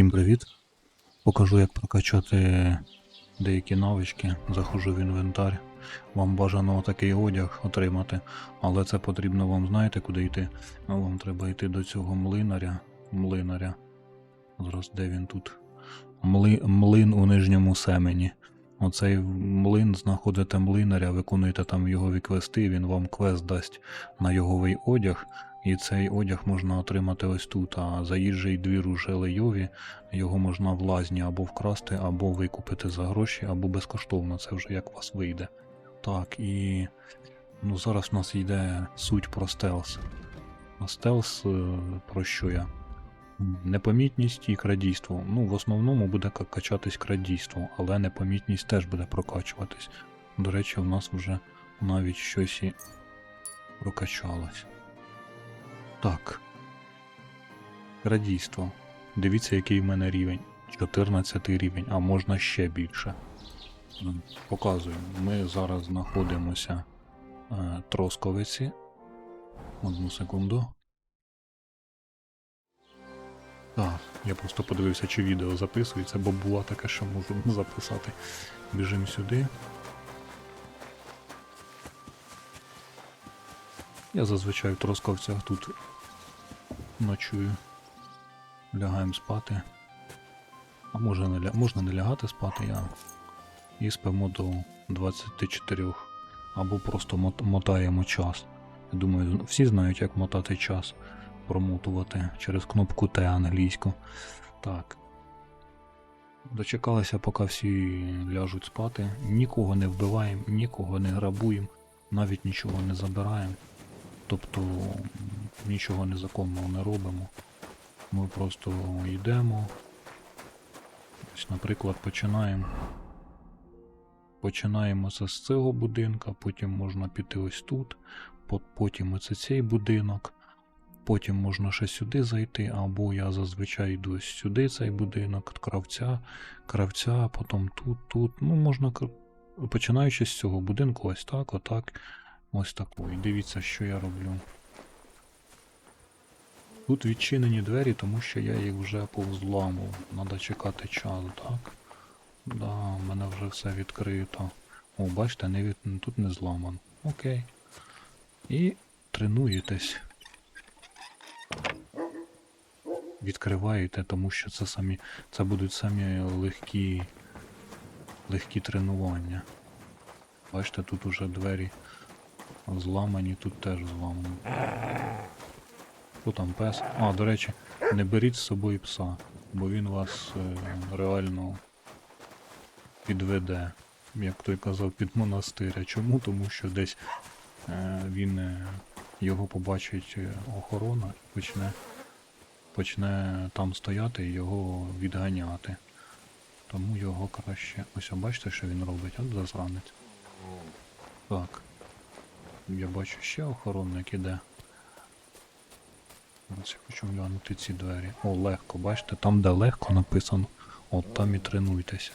Всім привіт! Покажу, як прокачати деякі навички. Заходжу в інвентар. Вам бажано такий одяг отримати, але це потрібно вам знаєте, куди йти. Вам треба йти до цього млинаря. Млинаря. Зараз де він тут? Мли, млин у нижньому семені. Оцей млин знаходите млинаря, виконуєте там його квести, він вам квест дасть на йоговий одяг. І цей одяг можна отримати ось тут. А заїжджий двір у Желейові, його можна в лазні або вкрасти, або викупити за гроші, або безкоштовно. Це вже як у вас вийде. Так, і ну, зараз у нас йде суть про стелс. А стелс е, про що я? Непомітність і крадійство. Ну, в основному буде качатись крадійство, але непомітність теж буде прокачуватись. До речі, в нас вже навіть щось і прокачалось. Так. Крадійство. Дивіться, який в мене рівень. 14 рівень, а можна ще більше. Показую. Ми зараз знаходимося е, Тросковиці. Одну секунду. Так, я просто подивився, чи відео записується, бо було таке, що можу записати. Біжимо сюди. Я зазвичай в Тросковцях тут ночую. Лягаємо спати. А може не ля... можна не лягати спати, я. І спимо до 24. Або просто мот... мотаємо час. Я думаю, всі знають, як мотати час. Промотувати через кнопку Т англійську. Так. Дочекалися, поки всі ляжуть спати. Нікого не вбиваємо, нікого не грабуємо, навіть нічого не забираємо. Тобто нічого незаконного не робимо. Ми просто йдемо. Ось, наприклад, починаємо. Починаємо це з цього будинка, потім можна піти ось тут, по- потім оце цей будинок, потім можна ще сюди зайти, або я зазвичай йду ось сюди, цей будинок, кравця, кравця, потім тут, тут. Ну, можна, починаючи з цього будинку, ось так, отак, ось такої. Дивіться, що я роблю. Тут відчинені двері, тому що я їх вже повзламав. Надо чекати час, так? Да, в мене вже все відкрито. О, бачите, не від... тут не зламано. Окей. І тренуєтесь. Відкриваєте, тому що це самі. Це будуть самі легкі. легкі тренування. Бачите, тут уже двері зламані, тут теж зламані. Хто там пес? А, до речі, не беріть з собою пса, бо він вас е, реально підведе, як той казав, під монастиря. Чому? Тому що десь е, він е, його побачить е, охорона і почне, почне там стояти і його відганяти. Тому його краще. Ось бачите, що він робить, от засранець. Так. Я бачу ще охоронник іде. Ось я хочу глянути ці двері. О, легко, бачите, там, де легко написано, от там і тренуйтеся.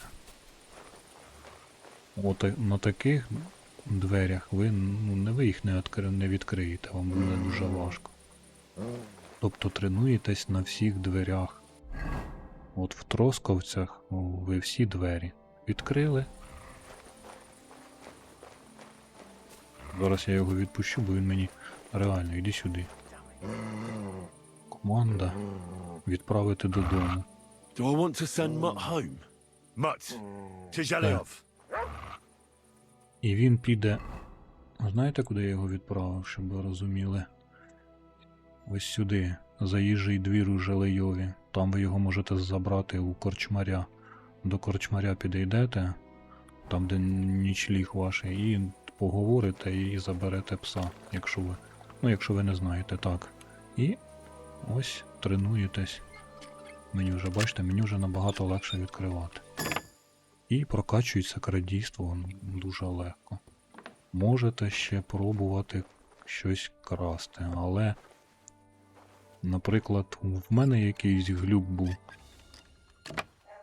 От на таких дверях ви, ну, не ви їх не, відкри... не відкриєте, вам буде дуже важко. Тобто тренуєтесь на всіх дверях. От в Тросковцях ви всі двері відкрили. Зараз я його відпущу, бо він мені реально, іди сюди. Команда відправити додому. Do I want to send Mutt home? Mutt, to Zhelyov. І він піде. Знаєте, куди я його відправив, щоб ви розуміли? Ось сюди, заїжджий двір у Желейові. Там ви його можете забрати у корчмаря. До корчмаря підійдете, там, де нічліг ваш, і поговорите і заберете пса, якщо ви. Ну, якщо ви не знаєте, так. І ось тренуєтесь. Мені вже, бачите, мені вже набагато легше відкривати. І прокачується крадійство дуже легко. Можете ще пробувати щось красти, але, наприклад, в мене якийсь глюк був,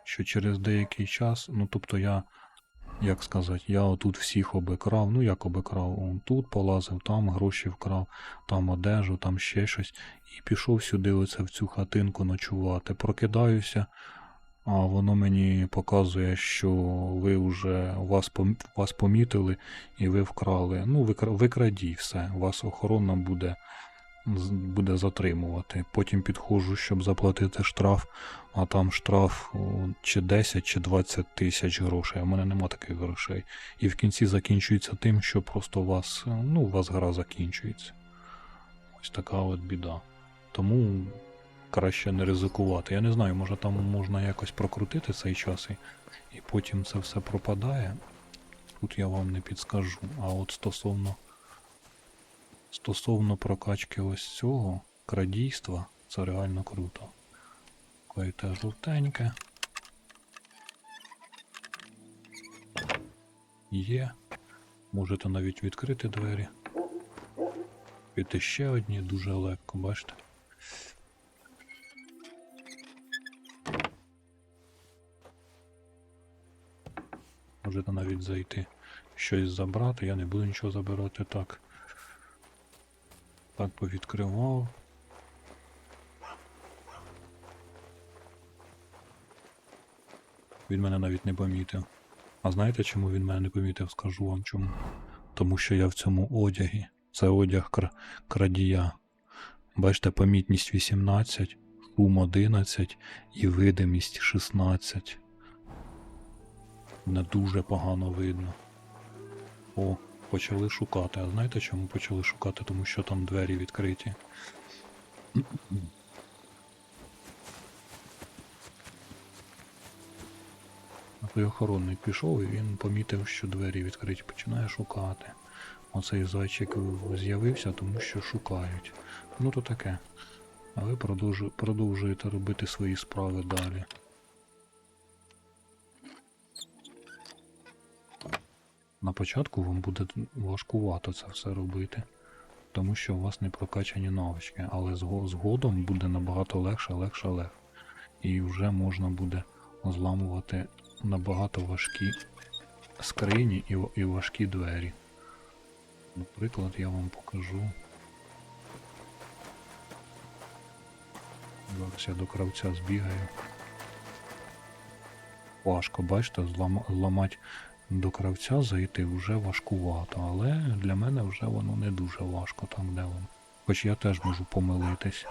що через деякий час, ну тобто я, як сказати, я отут всіх обикрав, ну як обикрав, он тут полазив, там гроші вкрав, там одежу, там ще щось. І пішов сюди, оце в цю хатинку ночувати. Прокидаюся, а воно мені показує, що ви вже вас, вас помітили і ви вкрали. Ну, викра- викрадіть все, вас охорона буде, буде затримувати. Потім підходжу, щоб заплатити штраф, а там штраф чи 10, чи 20 тисяч грошей. В мене нема таких грошей. І в кінці закінчується тим, що просто у вас, е, ну, у вас гра закінчується. Ось така от біда. Тому краще не ризикувати. Я не знаю, може там можна якось прокрутити цей час і, і потім це все пропадає. Тут я вам не підскажу. А от стосовно стосовно прокачки ось цього крадійства, це реально круто. Клейте жовтеньке. Є. Можете навіть відкрити двері. Піти ще одні дуже легко, бачите? Можете навіть зайти щось забрати. Я не буду нічого забирати так. Так повідкривав. Він мене навіть не помітив. А знаєте, чому він мене не помітив? Скажу вам чому. Тому що я в цьому одягі. Це одяг кр- крадія. Бачите, помітність 18, шум 11 і видимість 16. Не дуже погано видно. О, почали шукати. А знаєте чому почали шукати? Тому що там двері відкриті. Той охоронник пішов і він помітив, що двері відкриті, починає шукати. Оцей зайчик з'явився, тому що шукають. Ну то таке. А ви продовжуєте робити свої справи далі. На початку вам буде важкувато це все робити, тому що у вас не прокачані навички, але згодом буде набагато легше, легше, легше. І вже можна буде зламувати набагато важкі скрині і, і важкі двері. Наприклад, я вам покажу. Зараз я до кравця збігаю. Важко, бачите, зламати до кравця зайти вже важкувато, але для мене вже воно не дуже важко там, де воно. Хоч я теж можу помилитись.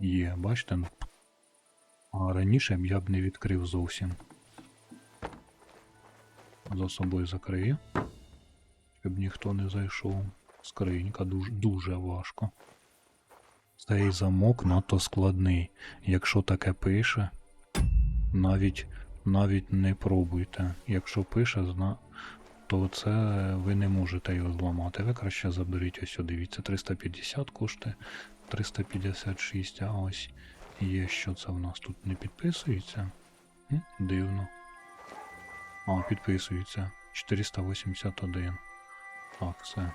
Є, бачите? А раніше б я б не відкрив зовсім. За собою закрию. Щоб ніхто не зайшов. Скринька дуже, дуже важко. Цей замок надто складний. Якщо таке пише, навіть, навіть не пробуйте. Якщо пише, зна... то це ви не можете його зламати. Ви краще заберіть ось, дивіться, 350 коштує, 356, а ось є, що це в нас тут не підписується. Дивно. А, підписується. 481. Так, все.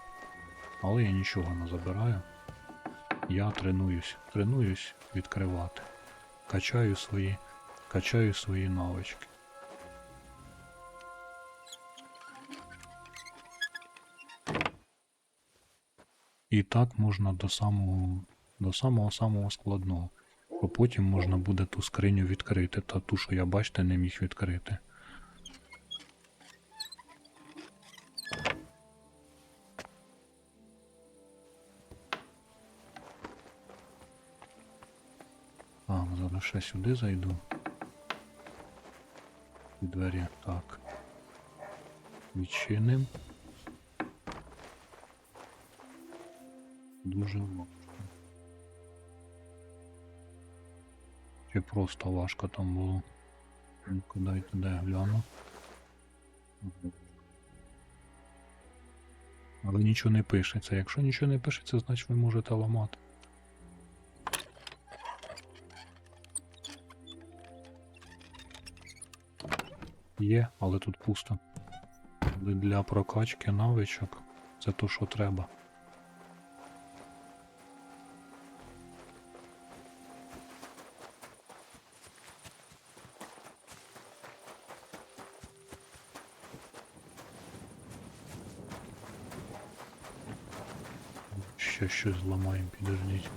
Але я нічого не забираю. Я тренуюсь, тренуюсь відкривати. Качаю свої, качаю свої навички. І так можна до самого до самого самого складного. Бо потім можна буде ту скриню відкрити, та ту, що я бачите, не міг відкрити. Так, зараз ще сюди зайду. Двері так. Відчиним. Дуже важко. Чи просто важко там було? Дайте де я гляну. Але нічого не пишеться. Якщо нічого не пишеться, значить ви можете ламати. є, але тут пусто. Для прокачки навичок це то, що треба. Ще щось зламаємо, підождіть.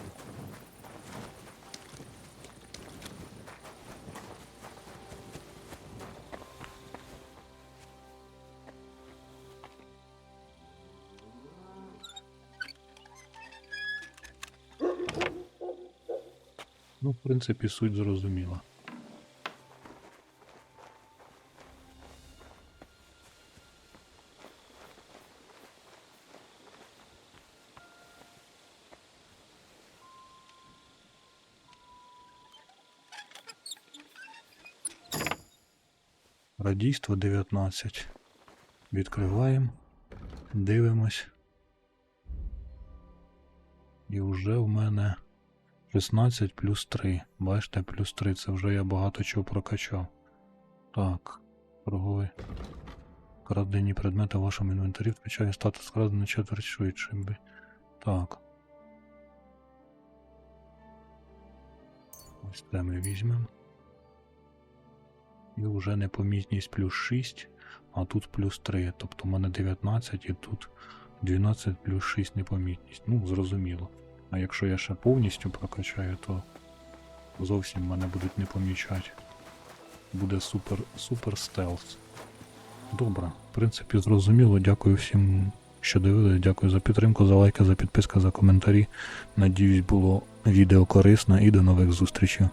Ну, в принципі, суть зрозуміла. Радійство 19. Відкриваємо, дивимось. І вже в мене 16 плюс 3. Бачите, плюс 3. Це вже я багато чого прокачав. Так, торговий. Крадені предмети в вашому інвентарі включає статус крадений четверть швидше. Так. Ось це ми візьмемо. І вже непомітність плюс 6, а тут плюс 3. Тобто в мене 19 і тут 12 плюс 6 непомітність. Ну, зрозуміло. А якщо я ще повністю прокачаю, то зовсім мене будуть не помічати. Буде супер супер стелс. Добре, в принципі, зрозуміло. Дякую всім, що дивились. Дякую за підтримку, за лайки, за підписку, за коментарі. Надіюсь, було відео корисне і до нових зустрічей.